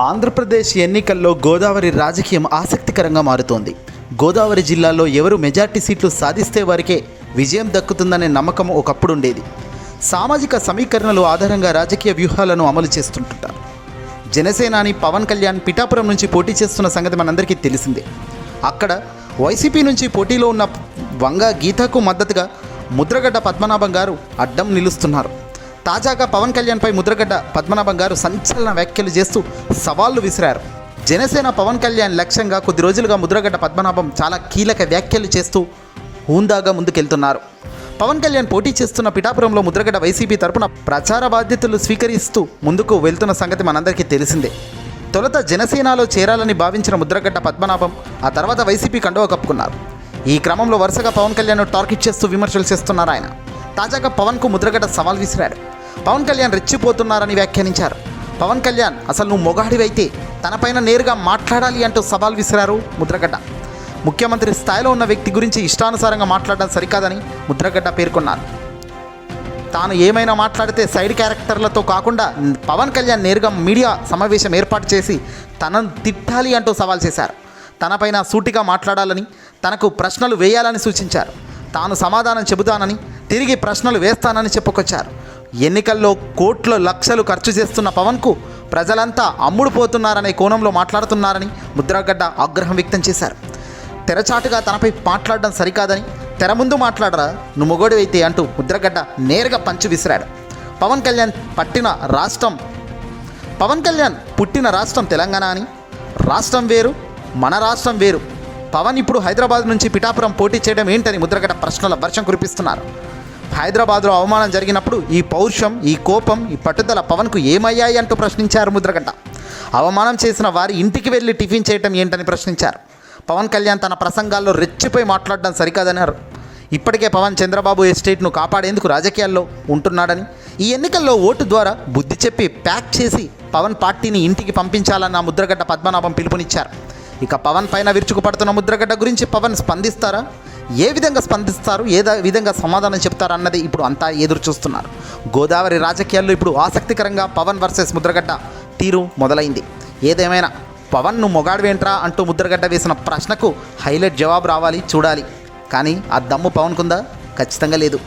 ఆంధ్రప్రదేశ్ ఎన్నికల్లో గోదావరి రాజకీయం ఆసక్తికరంగా మారుతోంది. గోదావరి జిల్లాలో ఎవరు మెజార్టీ సీట్లు సాధిస్తే వారికే విజయం దక్కుతుందనే నమ్మకం ఒకప్పుడు ఉండేది సామాజిక సమీకరణలు ఆధారంగా రాజకీయ వ్యూహాలను అమలు చేస్తుంటారు జనసేనాని పవన్ కళ్యాణ్ పిఠాపురం నుంచి పోటీ చేస్తున్న సంగతి మనందరికీ తెలిసిందే. అక్కడ వైసీపీ నుంచి పోటీలో ఉన్న వంగ గీతకు మద్దతుగా ముద్రగడ్డ పద్మనాభం గారు అడ్డం నిలుస్తున్నారు. తాజాగా పవన్ కళ్యాణ్పై ముద్రగడ్డ పద్మనాభం గారు సంచలన వ్యాఖ్యలు చేస్తూ సవాళ్ళు విసిరారు. జనసేన పవన్ కళ్యాణ్ లక్ష్యంగా కొద్ది రోజులుగా ముద్రగడ్డ పద్మనాభం చాలా కీలక వ్యాఖ్యలు చేస్తూ హూందాగా ముందుకెళ్తున్నారు. పవన్ కళ్యాణ్ పోటీ చేస్తున్న పిఠాపురంలో ముద్రగడ్డ వైసీపీ తరపున ప్రచార బాధ్యతలు స్వీకరిస్తూ ముందుకు వెళ్తున్న సంగతి మనందరికీ తెలిసిందే. తొలుత జనసేనలో చేరాలని భావించిన ముద్రగడ్డ పద్మనాభం ఆ తర్వాత వైసీపీ కండువ కప్పుకున్నారు. ఈ క్రమంలో వరుసగా పవన్ కళ్యాణ్ టార్గెట్ చేస్తూ విమర్శలు చేస్తున్నారు ఆయన. తాజాగా పవన్కు ముద్రగడ సవాల్ విసిరాడు. పవన్ కళ్యాణ్ రెచ్చిపోతున్నారని వ్యాఖ్యానించారు. పవన్ కళ్యాణ్ అసలు నువ్వు మొగాడివైతే తనపైన నేరుగా మాట్లాడాలి అంటూ సవాల్ విసిరారు ముద్రగడ్డ. ముఖ్యమంత్రి స్థాయిలో ఉన్న వ్యక్తి గురించి ఇష్టానుసారంగా మాట్లాడడం సరికాదని ముద్రగడ్డ పేర్కొన్నారు. తాను ఏమైనా మాట్లాడితే సైడ్ క్యారెక్టర్లతో కాకుండా పవన్ కళ్యాణ్ నేరుగా మీడియా సమావేశం ఏర్పాటు చేసి తనను తిట్టాలి అంటూ సవాల్ చేశారు. తనపైన సూటిగా మాట్లాడాలని తనకు ప్రశ్నలు వేయాలని సూచించారు. తాను సమాధానం చెబుతానని తిరిగి ప్రశ్నలు వేస్తానని చెప్పుకొచ్చారు. ఎన్నికల్లో కోట్లు లక్షలు ఖర్చు చేస్తున్న పవన్కు ప్రజలంతా అమ్ముడుపోతున్నారనే కోణంలో మాట్లాడుతున్నారని ముద్రగడ్డ ఆగ్రహం వ్యక్తం చేశారు. తెరచాటుగా తనపై మాట్లాడడం సరికాదని తెర ముందు మాట్లాడరా నువ్వు మొగోడివైతే అంటూ ముద్రగడ్డ నేరుగా పంచి విసిరాడు. పవన్ కళ్యాణ్ పట్టిన రాష్ట్రం పవన్ కళ్యాణ్ పుట్టిన రాష్ట్రం తెలంగాణ అని. రాష్ట్రం వేరు మన రాష్ట్రం వేరు. పవన్ ఇప్పుడు హైదరాబాద్ నుంచి పిఠాపురం పోటీ చేయడం ఏంటని ముద్రగడ్డ ప్రశ్నల వర్షం కురిపిస్తున్నారు. హైదరాబాద్లో అవమానం జరిగినప్పుడు ఈ పౌరుషం ఈ కోపం ఈ పట్టుదల పవన్కు ఏమయ్యాయి అంటూ ప్రశ్నించారు ముద్రగడ్డ అవమానం చేసిన వారి ఇంటికి వెళ్ళి టిఫిన్ చేయటం ఏంటని ప్రశ్నించారు. పవన్ కళ్యాణ్ తన ప్రసంగాల్లో రెచ్చిపోయి మాట్లాడడం సరికాదన్నారు. ఇప్పటికే పవన్ చంద్రబాబు ఎస్టేట్ను కాపాడేందుకు రాజకీయాల్లో ఉంటున్నాడని ఈ ఎన్నికల్లో ఓటు ద్వారా బుద్ధి చెప్పి ప్యాక్ చేసి పవన్ పార్టీని ఇంటికి పంపించాలన్న ముద్రగడ్డ పద్మనాభం పిలుపునిచ్చారు. ఇక పవన్ పైన విరుచుకుపడుతున్న ముద్రగడ్డ గురించి పవన్ స్పందిస్తారా? ఏ విధంగా స్పందిస్తారు? ఏ విధంగా సమాధానం చెప్తారు అన్నది ఇప్పుడు అంతా ఎదురు చూస్తున్నారు. గోదావరి రాజకీయాల్లో ఇప్పుడు ఆసక్తికరంగా పవన్ వర్సెస్ ముద్రగడ్డ తీరు మొదలైంది. ఏదేమైనా పవన్ నువ్వు మొగాడువేంట్రా అంటూ ముద్రగడ్డ వేసిన ప్రశ్నకు హైలైట్ జవాబు రావాలి చూడాలి. కానీ ఆ దమ్ము పవన్కుందా? ఖచ్చితంగా లేదు.